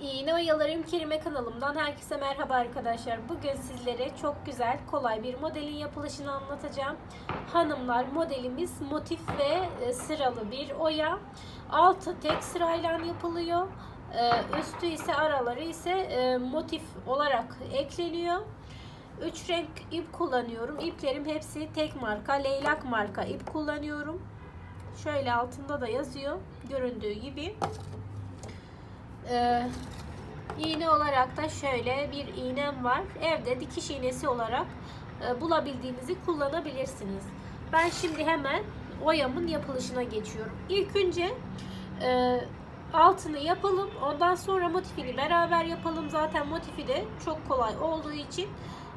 İğne Oyalarım Kerime kanalımdan herkese merhaba arkadaşlar. Bugün sizlere çok güzel, kolay bir modelin yapılışını anlatacağım. Hanımlar modelimiz motif ve e, sıralı bir oya. Altı tek sırayla yapılıyor. E, Üstü ise araları ise e, motif olarak ekleniyor. Üç renk ip kullanıyorum. İplerim hepsi tek marka, leylak marka ip kullanıyorum. Şöyle altında da yazıyor. Göründüğü gibi. Ee, iğne olarak da şöyle bir iğnem var. Evde dikiş iğnesi olarak e, bulabildiğinizi kullanabilirsiniz. Ben şimdi hemen oyamın yapılışına geçiyorum. İlk önce e, altını yapalım. Ondan sonra motifini beraber yapalım. Zaten motifi de çok kolay olduğu için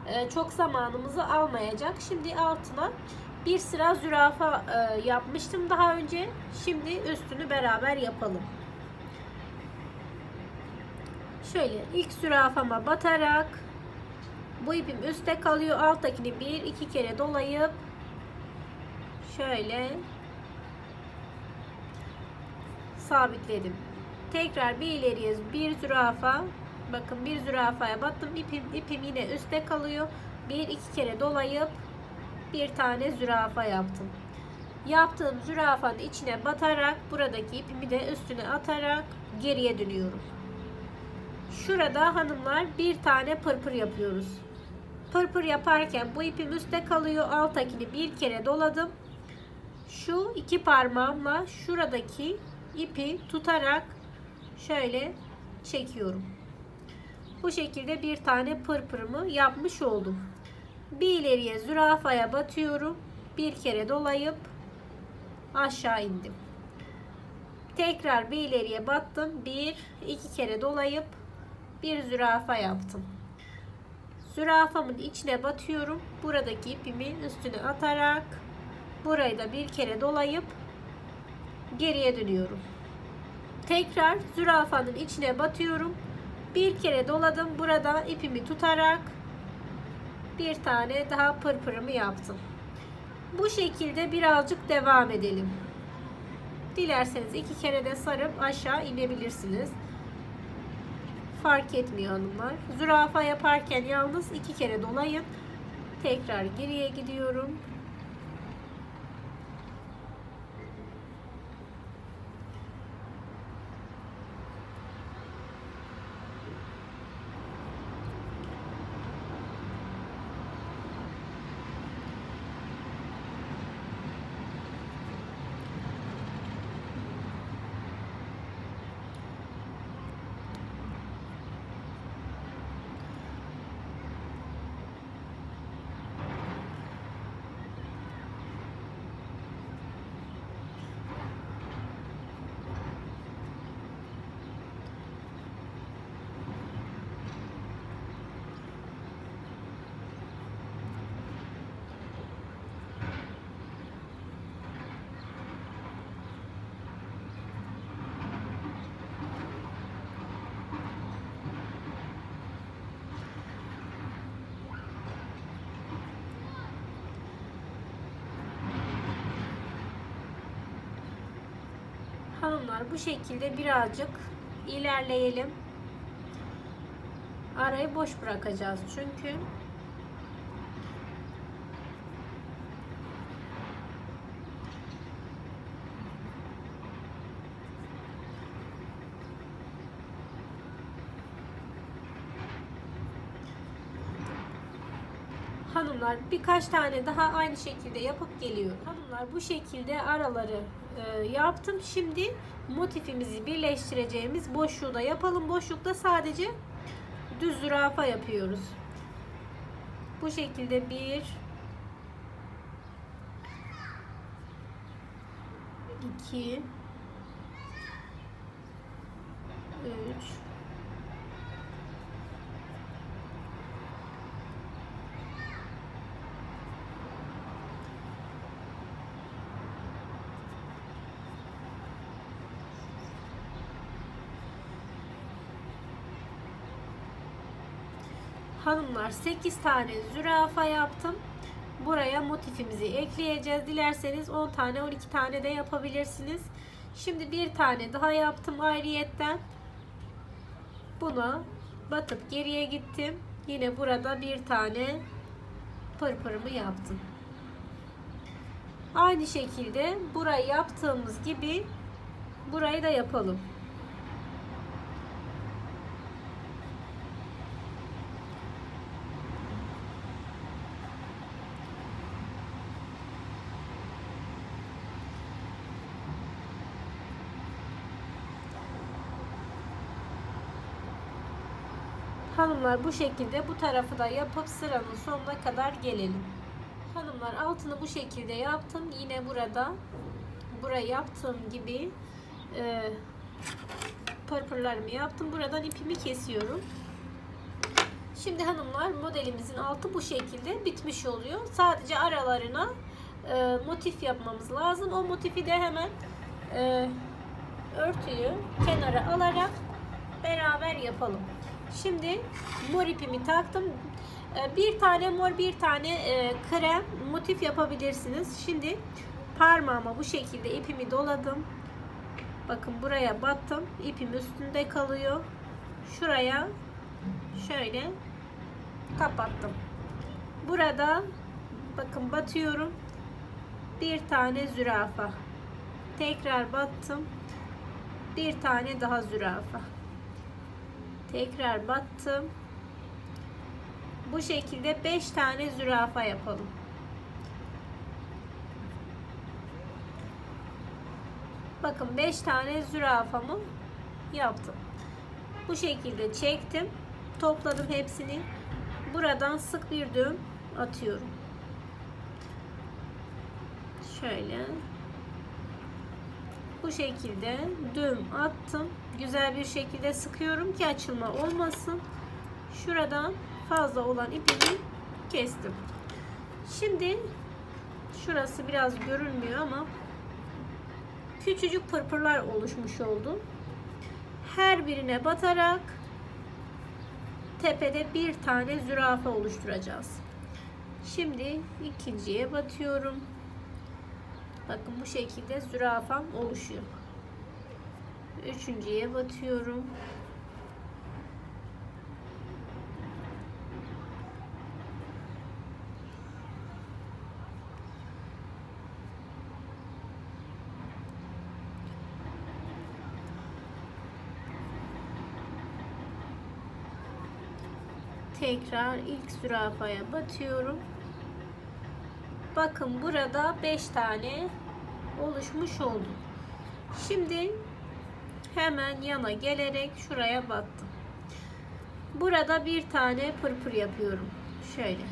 e, çok zamanımızı almayacak. Şimdi altına bir sıra zürafa e, yapmıştım daha önce. Şimdi üstünü beraber yapalım. Şöyle ilk zürafama batarak bu ipim üstte kalıyor. Alttakini bir iki kere dolayıp şöyle sabitledim. Tekrar bir ileriye bir zürafa bakın bir zürafaya battım. İpim, ipim yine üstte kalıyor. Bir iki kere dolayıp bir tane zürafa yaptım. Yaptığım zürafanın içine batarak buradaki ipimi de üstüne atarak geriye dönüyorum. Şurada hanımlar bir tane pırpır yapıyoruz. Pırpır yaparken bu ipim üstte kalıyor. Alttakini bir kere doladım. Şu iki parmağımla şuradaki ipi tutarak şöyle çekiyorum. Bu şekilde bir tane pırpırımı yapmış oldum. Bir ileriye zürafaya batıyorum. Bir kere dolayıp aşağı indim. Tekrar bir ileriye battım. Bir, iki kere dolayıp bir zürafa yaptım. Zürafamın içine batıyorum. Buradaki ipimi üstüne atarak burayı da bir kere dolayıp geriye dönüyorum. Tekrar zürafanın içine batıyorum. Bir kere doladım. Burada ipimi tutarak bir tane daha pırpırımı yaptım. Bu şekilde birazcık devam edelim. Dilerseniz iki kere de sarıp aşağı inebilirsiniz fark etmiyor hanımlar. Zürafa yaparken yalnız iki kere dolayın. Tekrar geriye gidiyorum. Hanımlar bu şekilde birazcık ilerleyelim. Arayı boş bırakacağız çünkü Hanımlar birkaç tane daha aynı şekilde yapıp geliyor. Hanımlar bu şekilde araları e, yaptım. Şimdi motifimizi birleştireceğimiz boşluğu da yapalım. Boşlukta sadece düz zürafa yapıyoruz. Bu şekilde bir iki üç Hanımlar 8 tane zürafa yaptım. Buraya motifimizi ekleyeceğiz. Dilerseniz 10 tane 12 tane de yapabilirsiniz. Şimdi bir tane daha yaptım ayrıyetten. buna batıp geriye gittim. Yine burada bir tane pırpırımı yaptım. Aynı şekilde burayı yaptığımız gibi burayı da yapalım. Hanımlar bu şekilde bu tarafı da yapıp sıranın sonuna kadar gelelim. Hanımlar altını bu şekilde yaptım. Yine burada buraya yaptığım gibi e, pırpırlarımı yaptım. Buradan ipimi kesiyorum. Şimdi hanımlar modelimizin altı bu şekilde bitmiş oluyor. Sadece aralarına e, motif yapmamız lazım. O motifi de hemen e, örtüyü kenara alarak beraber yapalım. Şimdi mor ipimi taktım. Ee, Bir tane mor, bir tane e, krem motif yapabilirsiniz. Şimdi parmağıma bu şekilde ipimi doladım. Bakın buraya battım. İpim üstünde kalıyor. Şuraya şöyle kapattım. Burada bakın batıyorum. Bir tane zürafa. Tekrar battım. Bir tane daha zürafa. Tekrar battım. Bu şekilde 5 tane zürafa yapalım. Bakın 5 tane zürafamı yaptım. Bu şekilde çektim. Topladım hepsini. Buradan sık bir düğüm atıyorum. Şöyle. Bu şekilde düğüm attım. Güzel bir şekilde sıkıyorum ki açılma olmasın. Şuradan fazla olan ipimi kestim. Şimdi şurası biraz görünmüyor ama küçücük pırpırlar oluşmuş oldu. Her birine batarak tepede bir tane zürafa oluşturacağız. Şimdi ikinciye batıyorum. Bakın bu şekilde zürafam oluşuyor. Üçüncüye batıyorum. Tekrar ilk zürafaya batıyorum. Bakın burada 5 tane oluşmuş oldu. Şimdi hemen yana gelerek şuraya battım. Burada bir tane pırpır yapıyorum. Şöyle.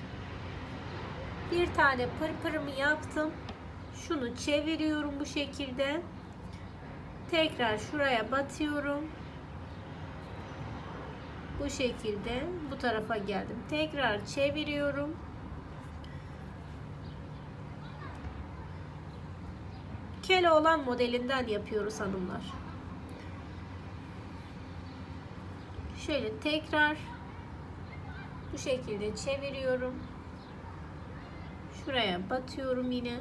Bir tane pırpırımı yaptım. Şunu çeviriyorum bu şekilde. Tekrar şuraya batıyorum. Bu şekilde bu tarafa geldim. Tekrar çeviriyorum. Kele olan modelinden yapıyoruz hanımlar. Şöyle tekrar bu şekilde çeviriyorum. Şuraya batıyorum yine.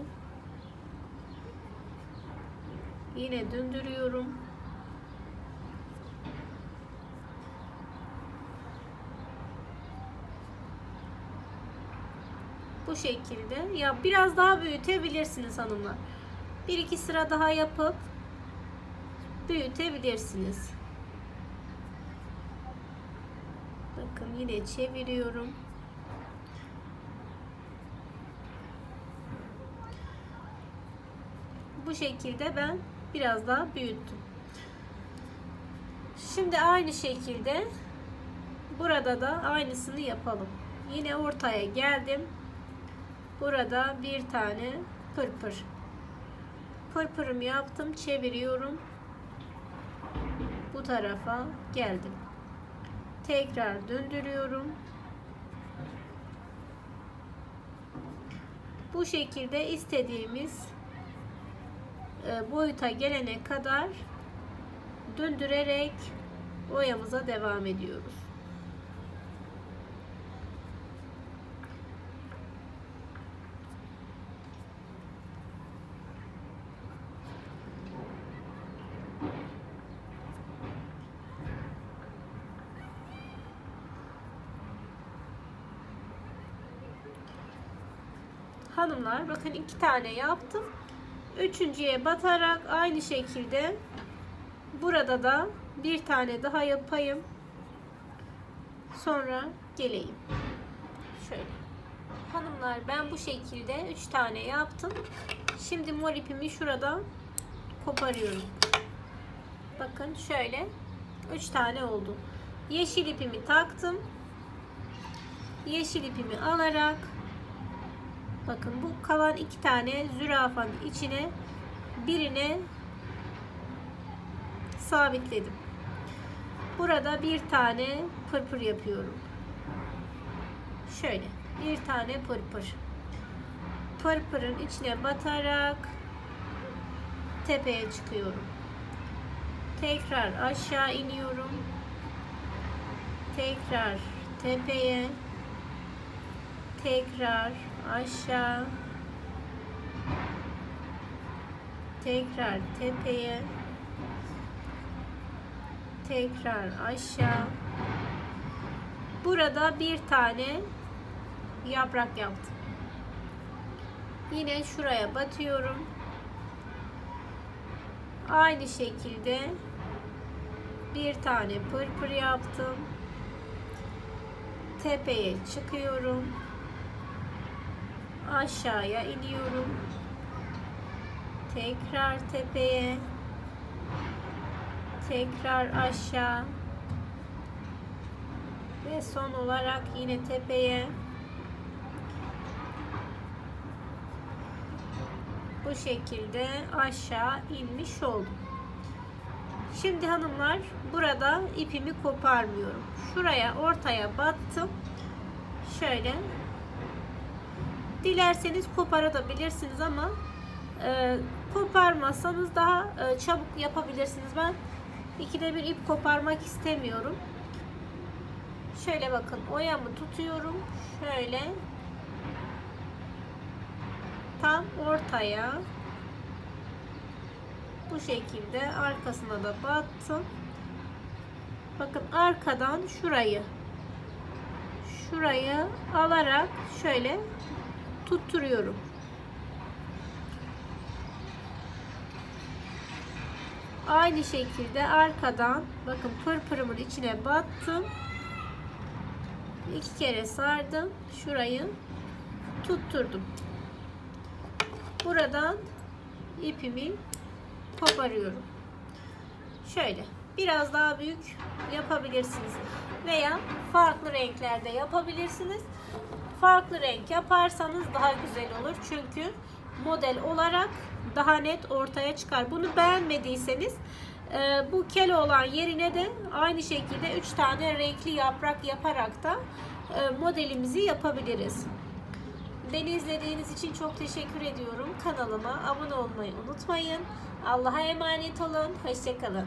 Yine döndürüyorum. Bu şekilde. Ya biraz daha büyütebilirsiniz hanımlar. Bir iki sıra daha yapıp büyütebilirsiniz. Bakın yine çeviriyorum. Bu şekilde ben biraz daha büyüttüm. Şimdi aynı şekilde burada da aynısını yapalım. Yine ortaya geldim. Burada bir tane pırpır. Pırpırımı yaptım, çeviriyorum. Bu tarafa geldim. Tekrar döndürüyorum. Bu şekilde istediğimiz e, boyuta gelene kadar döndürerek oyamıza devam ediyoruz. hanımlar bakın iki tane yaptım. Üçüncüye batarak aynı şekilde burada da bir tane daha yapayım. Sonra geleyim. Şöyle. Hanımlar ben bu şekilde 3 tane yaptım. Şimdi mor ipimi şuradan koparıyorum. Bakın şöyle 3 tane oldu. Yeşil ipimi taktım. Yeşil ipimi alarak bakın bu kalan iki tane zürafanın içine birine sabitledim. Burada bir tane pırpır yapıyorum. Şöyle bir tane pırpır. Pırpırın içine batarak tepeye çıkıyorum. Tekrar aşağı iniyorum. Tekrar tepeye. Tekrar aşağı. Tekrar tepeye. Tekrar aşağı. Burada bir tane yaprak yaptım. Yine şuraya batıyorum. Aynı şekilde bir tane pırpır yaptım. Tepeye çıkıyorum. Aşağıya iniyorum. Tekrar tepeye. Tekrar aşağı. Ve son olarak yine tepeye. Bu şekilde aşağı inmiş oldum. Şimdi hanımlar burada ipimi koparmıyorum. Şuraya ortaya battım. Şöyle. Dilerseniz koparabilirsiniz ama e, koparmazsanız daha e, çabuk yapabilirsiniz. Ben ikide bir ip koparmak istemiyorum. Şöyle bakın oyamı tutuyorum. Şöyle tam ortaya bu şekilde arkasına da battım. Bakın arkadan şurayı şurayı alarak şöyle tutturuyorum. Aynı şekilde arkadan bakın pırpırımın içine battım. iki kere sardım. Şurayı tutturdum. Buradan ipimi koparıyorum. Şöyle biraz daha büyük yapabilirsiniz veya farklı renklerde yapabilirsiniz. Farklı renk yaparsanız daha güzel olur. Çünkü model olarak daha net ortaya çıkar. Bunu beğenmediyseniz e, bu kele olan yerine de aynı şekilde 3 tane renkli yaprak yaparak da e, modelimizi yapabiliriz. Beni izlediğiniz için çok teşekkür ediyorum. Kanalıma abone olmayı unutmayın. Allah'a emanet olun. Hoşçakalın.